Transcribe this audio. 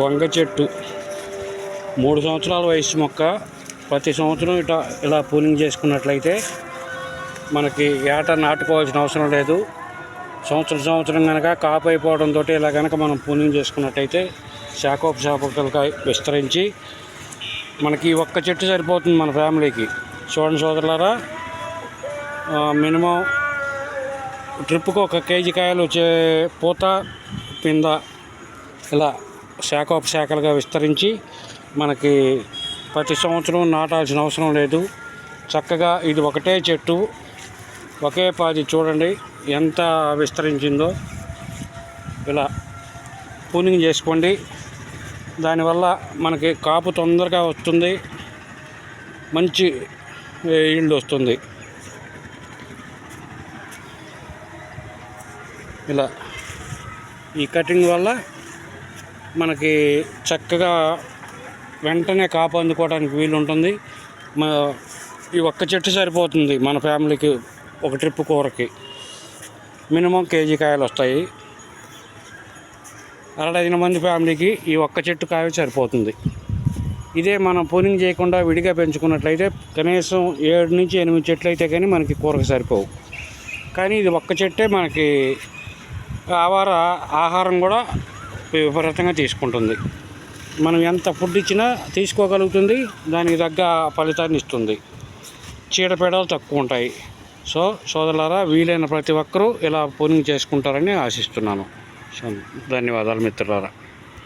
వంగ చెట్టు. మూడు సంవత్సరాల వయసు మొక్క. ప్రతి సంవత్సరం ఇట ఇలా పూలింగ్ చేసుకున్నట్లయితే మనకి ఏట నాటుకోవాల్సిన అవసరం లేదు. సంవత్సరం సంవత్సరం కనుక కాపు అయిపోవడంతో ఇలా కనుక మనం పూలింగ్ చేసుకున్నట్టయితే శాఖోపశాఖలుగా విస్తరించి మనకి ఒక్క చెట్టు సరిపోతుంది మన ఫ్యామిలీకి. చూడండి సోదరులారా మినిమం ట్రిప్కి ఒక కేజీ కాయలు వచ్చే పూత పింద ఇలా శాఖోపశాఖలుగా విస్తరించి మనకి ప్రతి సంవత్సరం నాటాల్సిన అవసరం లేదు. చక్కగా ఇది ఒకటే చెట్టు ఒకే పాది చూడండి ఎంత విస్తరించిందో. ఇలా పూనింగ్ చేసుకోండి. దానివల్ల మనకి కాపు తొందరగా వస్తుంది. మంచి ఈల్డ్ వస్తుంది. ఇలా ఈ కటింగ్ వల్ల మనకి చక్కగా వెంటనే కాపు అందుకోవడానికి వీలు ఉంటుంది మా ఈ ఒక్క చెట్టు సరిపోతుంది మన ఫ్యామిలీకి ఒక ట్రిప్ కూరకి. మినిమం కేజీ కాయలు వస్తాయి. అరడైదు మంది ఫ్యామిలీకి ఈ ఒక్క చెట్టు కాయ సరిపోతుంది. ఇదే మనం పూనింగ్ చేయకుండా విడిగా పెంచుకున్నట్లయితే కనీసం ఏడు నుంచి ఎనిమిది చెట్లు అయితే కానీ మనకి కూరకు సరిపోవు. కానీ ఇది ఒక్క చెట్టే మనకి ఆవార ఆహారం కూడా విపరీతంగా తీసుకుంటుంది. మనం ఎంత ఫుడ్ ఇచ్చినా తీసుకోగలుగుతుంది దానికి తగ్గ ఫలితాన్ని ఇస్తుంది. చీడపీడలు తక్కువ ఉంటాయి. సో సోదరులారా వీలైన ప్రతి ఒక్కరూ ఇలా పూనింగ్ చేసుకుంటారని ఆశిస్తున్నాను. సో, ధన్యవాదాలు మిత్రులారా.